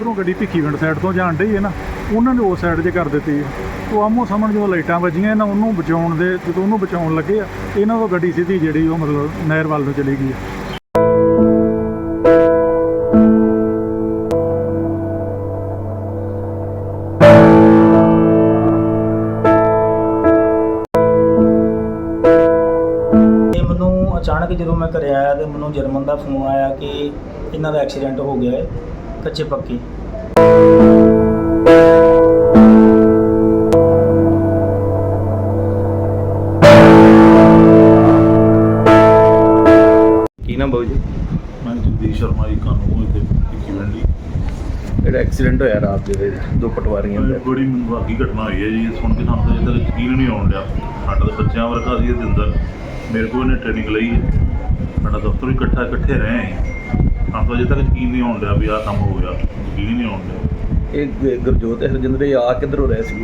ਜੋ ਗੱਡੀ ਭਿੱਖੀਵਿੰਡ ਸਾਈਡ ਤੋਂ ਜਾਣ ਡਈ ਹੈ ਨਾ, ਉਹਨਾਂ ਨੇ ਉਸ ਸਾਈਡ 'ਚ ਕਰ ਦਿੱਤੀ ਉਹ ਆਮੋ ਸਾਹਮਣੇ ਜਦੋਂ ਲਾਈਟਾਂ ਵੱਜੀਆਂ ਇਹਨਾਂ, ਉਹਨੂੰ ਬਚਾਉਣ ਦੇ, ਜਦੋਂ ਉਹਨੂੰ ਬਚਾਉਣ ਲੱਗੇ ਆ, ਇਹਨਾਂ ਤੋਂ ਗੱਡੀ ਸਿੱਧੀ ਜਿਹੜੀ ਉਹ ਮਤਲਬ ਨਹਿਰ ਵੱਲ ਨੂੰ ਚਲੀ ਗਈ ਹੈ। ਅਚਾਨਕ ਜਦੋਂ ਮੈਂ ਘਰੇ ਆਇਆ ਤੇ ਮੈਨੂੰ ਜਰਮਨ ਦਾ ਫੋਨ ਆਇਆ ਕਿ ਇਹਨਾਂ ਦਾ ਐਕਸੀਡੈਂਟ ਹੋ ਗਿਆ ਹੈ। ਕੱਚੇ ਪੱਕੇ। ਕੀ ਨਾਮ ਬਾਊ ਜੀ? ਮੈਂ ਜਗਦੀਸ਼ ਸ਼ਰਮਾ ਜੀ ਕਾਨੂੰ ਇੱਥੇ ਭਿੱਖੀ ਵੰਡੀ ਜਿਹੜਾ ਐਕਸੀਡੈਂਟ ਹੋਇਆ ਰਾਤ ਦੇ ਵਿੱਚ ਦੋ ਪਟਵਾਰੀਆਂ ਦਾ। ਬੜੀ ਮੰਦਭਾਗੀ ਘਟਨਾ ਹੋਈ ਹੈ ਜੀ। ਇਹ ਸੁਣ ਕੇ ਸਾਨੂੰ ਤਾਂ ਇਹਦਾ ਯਕੀਨ ਨਹੀਂ ਆਉਣ ਡਿਆ। ਸਾਡਾ ਤਾਂ ਬੱਚਿਆਂ ਵਰਗਾ ਸੀ ਇਹਦੇ ਅੰਦਰ ਮੇਰੇ ਕੋਲ ਇਹਨੇ ਟ੍ਰੇਨਿੰਗ ਲਈ ਹੈ। ਸਾਡਾ ਦਫ਼ਤਰ ਵੀ ਇਕੱਠਾ ਇਕੱਠੇ ਰਹੇ ਹਾਂ ਸਾਨੂੰ ਤਾਂ ਅਜੇ ਤੱਕ ਯਕੀਨ ਨਹੀਂ ਆਉਣ ਡਿਆ ਵੀ ਆਹ ਕੰਮ ਹੋ ਗਿਆ ਯਕੀਨ ਹੀ ਨਹੀਂ ਆਉਣ ਡਿਆ। ਇਹ ਗ- ਗੁਰਜੋਤ ਤੇ ਹਰਜਿੰਦਰ ਇਹ ਆ ਕਿੱਧਰੋਂ ਰਹੇ ਸੀ?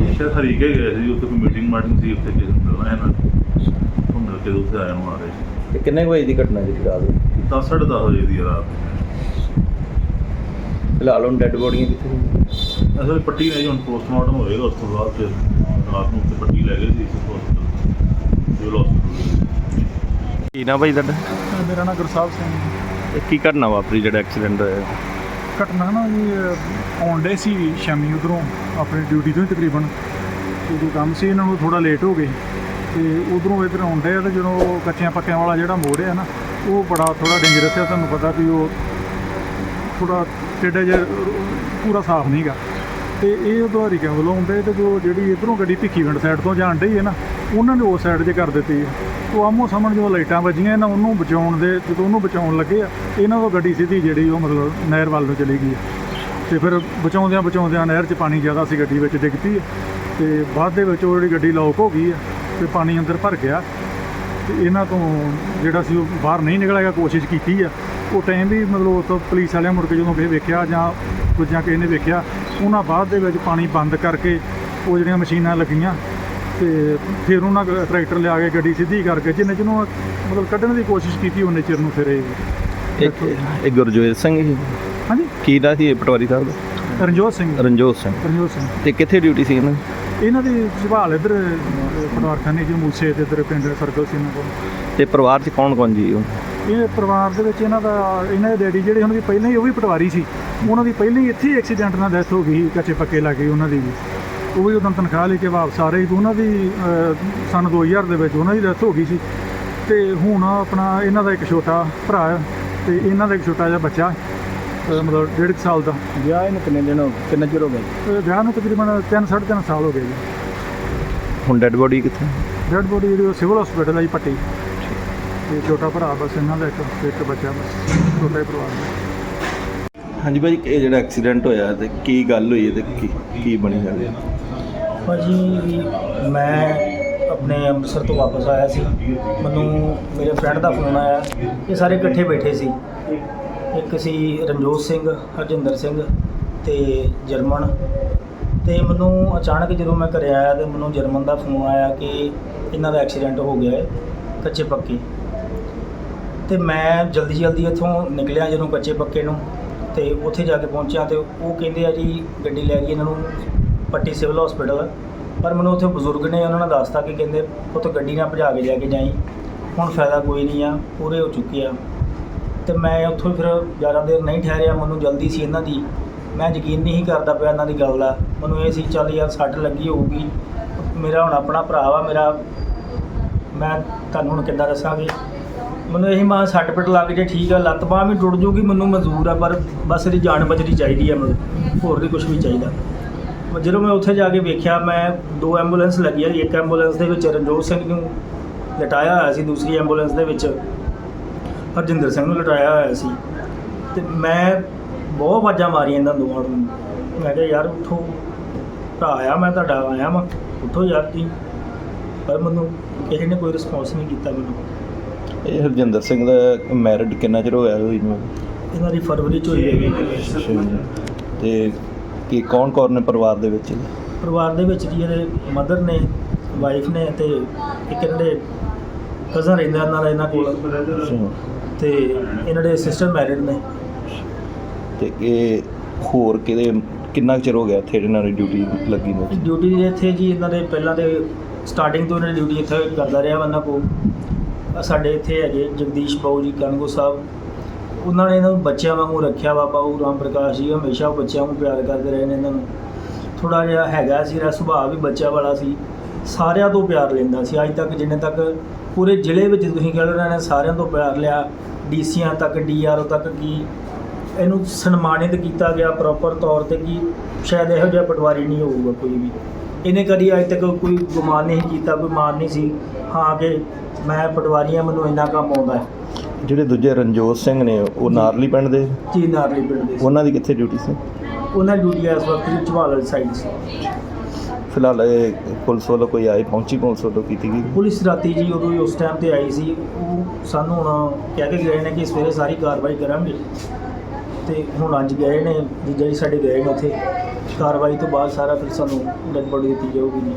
ਇਹ ਸ਼ਾਇਦ ਹਰੀਕੇ ਗਏ ਸੀ ਉੱਥੇ ਕੋਈ ਮੀਟਿੰਗ ਮਾਟਿੰਗ ਸੀ ਉੱਥੇ ਕਿਸੇ ਨੂੰ ਮਿਲਣਾ ਇਹਨਾਂ ਨੇ। ਉਹ ਮਿਲ ਕੇ ਉੱਥੇ ਆਇਆ ਨੂੰ ਆ ਰਹੇ ਸੀ। ਇਹ ਕਿੰਨੇ ਕੁ ਵਜੇ ਦੀ ਘਟਨਾ ਜੀ ਰਾਤ ਨੂੰ ਦਸ ਸਾਢੇ ਦਸ ਵਜੇ ਦੀ ਰਾਤ। ਫਿਲਹਾਲ ਹੁਣ ਡੈੱਡ ਬੋਡੀਆਂ ਕਿੱਥੇ ਨੇ? ਅਸਲ ਪੱਟੀ ਨੇ ਜੀ ਹੁਣ ਪੋਸਟਮਾਰਟਮ ਹੋਏਗਾ ਉਸ ਤੋਂ ਬਾਅਦ ਫਿਰ ਰਾਤ ਨੂੰ ਉੱਥੇ ਪੱਟੀ ਲੈ ਗਏ ਸੀ ਹਸਪਤਾਲ ਸਿਵਲ ਹਸਪਤਾਲ ਕੀ ਨਾ ਭਾਈ ਤੁਹਾਡਾ? ਮੇਰਾ ਨਾਮ ਗੁਰਸਾਹਿਬ ਸਿੰਘ ਜੀ। ਇਹ ਕੀ ਘਟਨਾ ਵਾਪਰੀ ਜਿਹੜਾ ਐਕਸੀਡੈਂਟ ਹੋਇਆ? ਘਟਨਾ ਨਾ ਜੀ ਅਹ, ਸੀ ਸ਼ਾਮੀ ਉਧਰੋਂ ਆਪਣੀ ਡਿਊਟੀ ਤੋਂ ਹੀ ਤਕਰੀਬਨ। ਉਦੋਂ ਕੰਮ ਸੀ ਇਹਨਾਂ ਨੂੰ ਥੋੜਾ ਲੇਟ ਹੋ ਗਏ। ਤੇ ਉਧਰੋਂ ਇੱਧਰ ਆਉਂਦੇ ਆ ਤੇ ਜਦੋਂ ਕੱਚਿਆਂ ਪੱਕਿਆਂ ਵਾਲਾ ਜਿਹੜਾ ਮੋੜ ਆ ਨਾ ਉਹ ਬੜਾ ਥੋੜਾ ਡੇਂਜਰਸ ਆ ਤੁਹਾਨੂੰ ਪਤਾ ਵੀ ਉਹ ਥੋੜਾ ਟੇਡਾ ਜਿਹਾ ਪੂਰਾ ਸਾਫ਼ ਨਹੀਂਗਾ ਤੇ ਇਹ ਉਧਾਰੀ ਕਿਉਂ ਵੱਲੋਂ ਆਉਂਦੇ ਤੇ ਜੋ ਜਿਹੜੀ ਇਧਰੋਂ ਗੱਡੀ ਭਿੱਖੀਵਿੰਡ ਸਾਈਡ ਤੋਂ ਜਾਣ ਡਈ ਹੈ ਨਾ ਉਹਨਾਂ ਨੇ ਉਸ ਸਾਈਡ 'ਚ ਕਰ ਦਿੱਤੀ ਹੈ ਉਹ ਆਮੋ ਸਾਹਮਣੇ ਜਦੋਂ ਲਾਈਟਾਂ ਵੱਜੀਆਂ, ਇਹਨਾਂ ਉਹਨੂੰ ਬਚਾਉਣ ਦੇ, ਜਦੋਂ ਉਹਨੂੰ ਬਚਾਉਣ ਲੱਗੇ ਆ, ਇਹਨਾਂ ਤੋਂ ਗੱਡੀ ਸਿੱਧੀ ਜਿਹੜੀ ਉਹ ਮਤਲਬ ਨਹਿਰ ਵੱਲ ਨੂੰ ਚਲੀ ਗਈ ਹੈ ਤੇ ਫਿਰ ਬਚਾਉਂਦਿਆਂ ਬਚਾਉਂਦਿਆਂ ਨਹਿਰ 'ਚ ਪਾਣੀ ਜ਼ਿਆਦਾ ਸੀ, ਗੱਡੀ ਵਿੱਚ ਡਿੱਗਦੀ ਹੈ ਤੇ ਬਾਅਦ ਦੇ ਵਿੱਚ ਉਹ ਜਿਹੜੀ ਗੱਡੀ ਲੌਕ ਹੋ ਗਈ ਹੈ ਤੇ ਪਾਣੀ ਅੰਦਰ ਭਰ ਗਿਆ। ਤੇ ਇਹਨਾਂ ਤੋਂ ਜਿਹੜਾ ਸੀ ਉਹ ਬਾਹਰ ਨਹੀਂ ਨਿਕਲਿਆ ਕੋਸ਼ਿਸ਼ ਕੀਤੀ ਆ। ਉਹ ਟਾਈਮ ਵੀ ਮਤਲਬ ਉਹ ਪੁਲਿਸ ਵਾਲਿਆਂ ਮੁੜ ਕੇ ਜਦੋਂ ਫਿਰ ਵੇਖਿਆ ਜਾਂ ਦੂਜਿਆਂ ਕਿਸੇ ਨੇ ਵੇਖਿਆ, ਉਹਨਾਂ ਬਾਅਦ ਦੇ ਵਿੱਚ ਪਾਣੀ ਬੰਦ ਕਰਕੇ ਉਹ ਜਿਹੜੀਆਂ ਮਸ਼ੀਨਾਂ ਲੱਗੀਆਂ ਤੇ ਫਿਰ ਉਹਨਾਂ ਟਰੈਕਟਰ ਲਿਆ ਕੇ ਗੱਡੀ ਸਿੱਧੀ ਕਰਕੇ ਜਿੰਨੇ ਜਿਹਨੂੰ ਮਤਲਬ ਕੱਢਣ ਦੀ ਕੋਸ਼ਿਸ਼ ਕੀਤੀ ਉਹਨੇ ਚਿਰ ਨੂੰ ਫਿਰ ਇਹ ਇੱਕ ਇਹ ਗੁਰਜੋਤ ਸਿੰਘ ਸੀ ਹਾਂਜੀ? ਕੀ ਦਾ ਸੀ ਇਹ ਪਟਵਾਰੀ ਸਾਹਿਬ ਦਾ? ਰਣਜੋਤ ਸਿੰਘ। ਰਣਜੋਤ ਸਿੰਘ। ਰਣਜੋਤ ਸਿੰਘ। ਤੇ ਕਿੱਥੇ ਡਿਊਟੀ ਸੀ ਇਹਨਾਂ ਦੀ? ਇਹਨਾਂ ਦੀ ਸੰਭਾਲ ਇੱਧਰ ਪਟਵਾਰਖਾਨੇ ਜੀ ਮੂਸੇ ਤੇ ਇੱਧਰ ਪਿੰਡ ਸਰਕਲ ਸੀ ਇਹਨਾਂ ਕੋਲ। ਤੇ ਪਰਿਵਾਰ 'ਚ ਕੌਣ ਕੌਣ ਜੀ? ਉਹ? ਇਹ ਪਰਿਵਾਰ ਦੇ ਵਿੱਚ ਇਹਨਾਂ ਦਾ ਇਹਨਾਂ ਦੇ ਡੈਡੀ ਜਿਹੜੇ ਉਹਨਾਂ ਦੀ ਪਹਿਲਾਂ ਹੀ ਉਹ ਵੀ ਪਟਵਾਰੀ ਸੀ। ਉਹਨਾਂ ਦੀ ਪਹਿਲਾਂ ਹੀ ਇੱਥੇ ਐਕਸੀਡੈਂਟ ਨਾਲ ਡੈਥ ਹੋ ਗਈ ਕੱਚੇ ਪੱਕੇ ਲੱਗੇ ਉਹਨਾਂ ਦੀ ਵੀ। ਉਹ ਵੀ ਉਦੋਂ ਤਨਖਾਹ ਲੈ ਕੇ ਵਾਪਸ ਆ ਰਹੇ ਉਹਨਾਂ ਦੀ ਸੰਨ 2000 ਦੇ ਵਿੱਚ ਉਹਨਾਂ ਦੀ ਡੈਥ ਹੋ ਗਈ ਸੀ। ਤੇ ਹੁਣ ਆਪਣਾ ਇਹਨਾਂ ਦਾ ਇੱਕ ਛੋਟਾ ਭਰਾ ਹੈ ਤੇ ਇਹਨਾਂ ਦਾ ਇੱਕ ਛੋਟਾ ਜਿਹਾ ਬੱਚਾ ਹੈ, ਮਤਲਬ ਡੇਢ ਕੁ ਸਾਲ ਦਾ। ਵਿਆਹ ਇਹਨੂੰ ਕਿੰਨੇ ਦਿਨ ਹੋ ਕਿੰਨਾ ਚਿਰ ਹੋ ਗਿਆ ਵਿਆਹ ਨੂੰ ਤਕਰੀਬਨ 3 3.5 ਸਾਲ ਹੋ ਗਏ ਜੀ। ਹੁਣ ਡੈੱਡ ਬੋਡੀ ਕਿੱਥੇ? ਡੈਡ ਬੋਡੀ ਜਿਹੜੀ ਉਹ ਸਿਵਲ ਹਸਪੀਟਲ ਆ ਜੀ ਪੱਟੀ। ਤੇ ਛੋਟਾ ਭਰਾ ਬਸ ਇਹਨਾਂ ਦਾ ਇੱਕ ਇੱਕ ਬੱਚਾ ਬਸ ਛੋਟਾ ਹੀ ਪਰਿਵਾਰ ਦਾ। ਹਾਂਜੀ ਭਾਈ ਇਹ ਜਿਹੜਾ ਐਕਸੀਡੈਂਟ ਹੋਇਆ ਤੇ ਕੀ ਗੱਲ ਹੋਈ ਹੈ ਤੇ ਕੀ ਕੀ ਬਣੀ ਗੱਲ? ਭਾਜੀ, ਮੈਂ ਆਪਣੇ ਅੰਮ੍ਰਿਤਸਰ ਤੋਂ ਵਾਪਸ ਆਇਆ ਸੀ। ਮੈਨੂੰ ਮੇਰੇ ਫਰੈਂਡ ਦਾ ਫੋਨ ਆਇਆ। ਇਹ ਸਾਰੇ ਇਕੱਠੇ ਬੈਠੇ ਸੀ। ਇੱਕ ਸੀ ਰਣਜੋਤ ਸਿੰਘ, ਹਰਜਿੰਦਰ ਸਿੰਘ ਤੇ ਜਰਮਨ। ਤੇ ਮੈਨੂੰ ਅਚਾਨਕ ਜਦੋਂ ਮੈਂ ਘਰੇ ਆਇਆ ਤੇ ਮੈਨੂੰ ਜਰਮਨ ਦਾ ਫੋਨ ਆਇਆ ਕਿ ਇਹਨਾਂ ਦਾ ਐਕਸੀਡੈਂਟ ਹੋ ਗਿਆ ਹੈ, ਕੱਚੇ ਪੱਕੇ। ਤੇ ਮੈਂ ਜਲਦੀ ਜਲਦੀ ਇੱਥੋਂ ਨਿਕਲਿਆ ਜਦੋਂ ਕੱਚੇ ਪੱਕੇ ਨੂੰ। ਤੇ ਉੱਥੇ ਜਾ ਕੇ ਪਹੁੰਚਿਆ ਤੇ ਉਹ ਕਹਿੰਦੇ ਆ ਜੀ, ਗੱਡੀ ਲੈ ਗਈ ਇਹਨਾਂ ਨੂੰ, ਪੱਟੀ ਸਿਵਲ ਹਸਪੀਟਲ ਪਰ ਮੈਨੂੰ ਉੱਥੇ ਬਜ਼ੁਰਗ ਨੇ ਉਹਨਾਂ ਨੇ ਦੱਸਤਾ ਕਿ ਕਹਿੰਦੇ ਉੱਥੇ ਗੱਡੀ ਨਾਲ ਭਜਾ ਕੇ ਲੈ ਕੇ ਜਾਈ। ਹੁਣ ਫਾਇਦਾ ਕੋਈ ਨਹੀਂ ਆ, ਪੂਰੇ ਹੋ ਚੁੱਕੇ ਆ। ਤੇ ਮੈਂ ਉੱਥੋਂ ਫਿਰ ਜ਼ਿਆਦਾ ਦੇਰ ਨਹੀਂ ਠਹਿਰਿਆ, ਮੈਨੂੰ ਜਲਦੀ ਸੀ ਇਹਨਾਂ ਦੀ। ਮੈਂ ਯਕੀਨ ਨਹੀਂ ਕਰਦਾ ਪਿਆ ਇਹਨਾਂ ਦੀ ਗੱਲ ਦਾ। ਮੈਨੂੰ ਇਹ ਸੀ, ਚੱਲ ਯਾਰ, ਸੱਟ ਲੱਗੀ ਹੋਊਗੀ। ਮੇਰਾ ਹੁਣ ਆਪਣਾ ਭਰਾ ਵਾ, ਮੇਰਾ, ਮੈਂ ਤੁਹਾਨੂੰ ਹੁਣ ਕਿੱਦਾਂ ਦੱਸਾਂਗੇ? ਮੈਨੂੰ ਇਹੀ ਮਾਂ ਸੱਟ ਪਿੱਟ ਲੱਗ ਜੇ ਠੀਕ ਆ, ਲੱਤ ਬਾਂਹ ਵੀ ਟੁੱਟ ਜੂਗੀ, ਮੈਨੂੰ ਮਨਜ਼ੂਰ ਆ, ਪਰ ਬਸ ਇਹਦੀ ਜਾਨ ਬਚਣੀ ਚਾਹੀਦੀ ਆ ਮੈਨੂੰ, ਹੋਰ ਨਹੀਂ ਕੁਝ ਵੀ ਚਾਹੀਦਾ। ਜਦੋਂ ਮੈਂ ਉੱਥੇ ਜਾ ਕੇ ਵੇਖਿਆ, ਮੈਂ ਦੋ ਐਂਬੂਲੈਂਸ ਲੱਗੀਆਂ ਇੱਕ ਐਂਬੂਲੈਂਸ ਦੇ ਵਿੱਚ ਰਣਜੋਤ ਸਿੰਘ ਨੂੰ ਲਟਾਇਆ ਹੋਇਆ ਸੀ, ਦੂਸਰੀ ਐਂਬੂਲੈਂਸ ਦੇ ਵਿੱਚ ਹਰਜਿੰਦਰ ਸਿੰਘ ਨੂੰ ਲਟਾਇਆ ਹੋਇਆ ਸੀ। ਤੇ ਮੈਂ ਬਹੁਤ ਆਵਾਜ਼ਾਂ ਮਾਰੀਆਂ ਇਹਨਾਂ ਦੋਵਾਂ ਨੂੰ। ਮੈਂ ਕਿਹਾ, ਯਾਰ, ਉੱਠੋ। ਭਰਾ ਆਇਆ ਮੈਂ, ਤੁਹਾਡਾ ਆਇਆ ਮੈਂ ਉੱਠੋ ਯਾਰ ਤੁਸੀਂ। ਪਰ ਮੈਨੂੰ ਕਿਸੇ ਨੇ ਕੋਈ ਰਿਸਪੌਂਸ ਨਹੀਂ ਕੀਤਾ ਮੈਨੂੰ। ਇਹ ਹਰਜਿੰਦਰ ਸਿੰਘ ਦਾ ਮੈਰਿਡ ਕਿੰਨਾ ਚਿਰ ਹੋਇਆ ਹੋਈ ਨੂੰ ਇਹਨਾਂ ਦੀ ਫਰਵਰੀ ਚ ਹੋਈ ਹੈਗੀ ਤੇ ਕੀ ਕੌਣ ਕੌਣ ਨੇ ਪਰਿਵਾਰ ਦੇ ਵਿੱਚ? ਪਰਿਵਾਰ ਦੇ ਵਿੱਚ ਜੀ ਇਹਦੇ ਮਦਰ ਨੇ ਵਾਈਫ ਨੇ ਤੇ ਇੱਕ ਇਹਨਾਂ ਦੇ ਕਜ਼ਨ ਰਹਿੰਦਾ ਇਹਨਾਂ ਦਾ ਇਹਨਾਂ ਕੋਲ। ਤੇ ਇਹਨਾਂ ਦੇ ਸਿਸਟਰ ਮੈਰਿਡ ਨੇ। ਤੇ ਇਹ ਹੋਰ ਕਿਹਦੇ ਕਿੰਨਾ ਕੁ ਚਿਰ ਹੋ ਗਿਆ ਇੱਥੇ ਇਹਨਾਂ ਦੀ ਡਿਊਟੀ ਲੱਗੀ ਨੂੰ? ਡਿਊਟੀ ਦੇ ਇੱਥੇ ਜੀ ਇਹਨਾਂ ਦੇ ਪਹਿਲਾਂ ਤੇ ਸਟਾਰਟਿੰਗ ਤੋਂ ਇਹਨਾਂ ਦੀ ਡਿਊਟੀ ਇੱਥੇ ਕਰਦਾ ਰਿਹਾ ਵਾ ਇਹਨਾਂ ਕੋਲ। ਆਹ ਸਾਡੇ ਇੱਥੇ ਹੈਗੇ ਜਗਦੀਸ਼ ਬਾਊ ਜੀ ਕਨਗੋ ਸਾਹਿਬ। ਉਹਨਾਂ ਨੇ ਇਹਨਾਂ ਨੂੰ ਬੱਚਿਆਂ ਵਾਂਗੂ ਰੱਖਿਆ ਵਾ ਬਾਊ ਰਾਮ ਪ੍ਰਕਾਸ਼ ਜੀ ਹਮੇਸ਼ਾ ਉਹ ਬੱਚਿਆਂ ਨੂੰ ਪਿਆਰ ਕਰਦੇ ਰਹੇ ਨੇ ਇਹਨਾਂ ਨੂੰ। ਥੋੜਾ ਜਿਹਾ ਹੈਗਾ ਸੀ, ਇਹਦਾ ਸੁਭਾਅ ਵੀ ਬੱਚਾ ਵਾਲਾ ਸੀ। ਸਾਰਿਆਂ ਤੋਂ ਪਿਆਰ ਲੈਂਦਾ ਸੀ। ਅੱਜ ਤੱਕ ਜਿੰਨੇ ਤੱਕ ਪੂਰੇ ਜ਼ਿਲ੍ਹੇ ਵਿੱਚ ਤੁਸੀਂ ਕਹਿ ਲਓ, ਇਹਨਾਂ ਨੇ ਸਾਰਿਆਂ ਤੋਂ ਪਿਆਰ ਲਿਆ। ਡੀਸੀਆਂ ਤੱਕ, ਡੀਆਰਓ ਤੱਕ ਕੀ ਇਹਨੂੰ ਸਨਮਾਨਿਤ ਕੀਤਾ ਗਿਆ ਪ੍ਰੋਪਰ ਤੌਰ ਤੇ ਕਿ ਸ਼ਾਇਦ ਇਹੋ ਜਿਹਾ ਪਟਵਾਰੀ ਨਹੀਂ ਹੋਊਗਾ ਕੋਈ ਵੀ। ਇਹਨੇ ਕਦੀ ਅੱਜ ਤੱਕ ਕੋਈ ਗੁਮਾਨ ਨਹੀਂ ਕੀਤਾ ਕੋਈ ਮਾਨ ਨਹੀਂ ਸੀ। ਹਾਂ ਕਿ ਮੈਂ ਪਟਵਾਰੀ ਹਾਂ ਮੈਨੂੰ ਇੰਨਾ ਕੰਮ ਆਉਂਦਾ ਹੈ। ਜਿਹੜੇ ਦੂਜੇ ਰਣਜੋਤ ਸਿੰਘ ਨੇ ਉਹ ਨਾਰਲੀ ਪਿੰਡ ਦੇ? ਜੀ ਨਾਰਲੀ ਪਿੰਡ ਦੇ ਸੀ। ਉਹਨਾਂ ਦੀ ਕਿੱਥੇ ਡਿਊਟੀ ਸੀ? ਉਹਨਾਂ ਡਿਊਟੀ ਇਸ ਵਕਤ ਝਵਾਲ ਵਾਲੀ ਸਾਈਡ ਸੀ। ਫਿਲਹਾਲ ਇਹ ਪੁਲਿਸ ਵੱਲੋਂ ਕੋਈ ਆਈ ਪਹੁੰਚੀ ਪੁਲਿਸ ਵੱਲੋਂ ਕੀਤੀ ਗਈ? ਪੁਲਿਸ ਰਾਤੀ ਜੀ ਉਦੋਂ ਹੀ ਉਸ ਟਾਈਮ ਤੇ ਆਈ ਸੀ। ਉਹ ਸਾਨੂੰ ਹੁਣ ਕਹਿ ਕੇ ਗਏ ਨੇ ਕਿ ਸਵੇਰੇ ਸਾਰੀ ਕਾਰਵਾਈ ਕਰਾਂਗੇ। ਤੇ ਹੁਣ ਅੱਜ ਗਏ ਨੇ ਜੀਜਾ ਜੀ ਸਾਡੇ ਗਏ ਨੇ ਉੱਥੇ। ਕਾਰਵਾਈ ਤੋਂ ਬਾਅਦ ਸਾਰਾ ਫਿਰ ਸਾਨੂੰ ਡੈਡ ਬੋਡੀ ਦਿੱਤੀ ਜਾਊਗੀ ਜੀ।